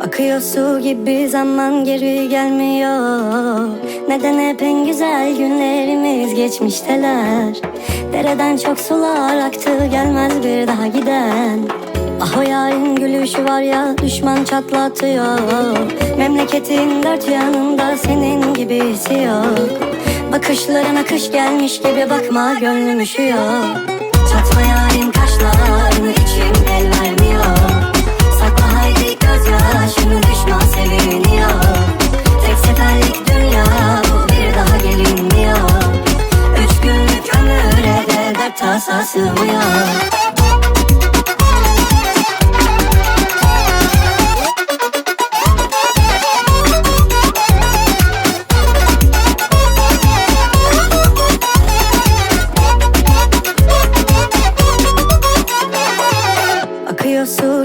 Akıyor su gibi zaman geri gelmiyor. Neden hep en güzel günlerimiz geçmişteler? Dereden çok sular aktı gelmez bir daha giden. Ah o yarın gülüşü var ya düşman çatlatıyor. Memleketin dört yanında senin gibisi yok. Bakışların akış gelmiş gibi bakma gönlüm üşüyor. Çatma yarın tasa sığmıyor.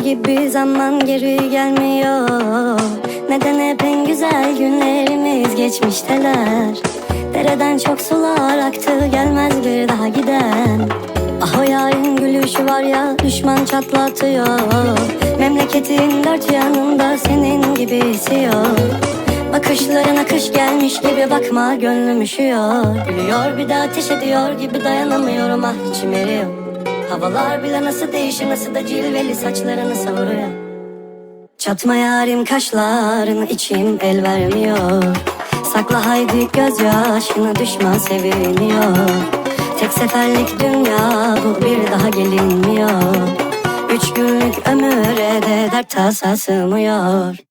Gibi zaman geri gelmiyor. Neden hep en güzel günlerimiz geçmişteler Dereden çok sular aktı gelmez bir daha giden. Ah o yarın gülüşü var ya düşman çatlatıyor. Memleketin dört yanında senin gibisi yok Bakışların akış gelmiş gibi bakma gönlüm üşüyor. Gülüyor bir de ateş ediyor gibi dayanamıyorum. Ah içim eriyor. Havalar bile nasıl değişir nasıl da cilveli saçlarını savuruyor. Çatma yarim kaşlarını içim el vermiyor Sakla haydi gözyaşını düşman seviniyor. Tek seferlik dünya bu bir daha gelinmiyor. Üç günlük ömüre de dert tasa sığmıyor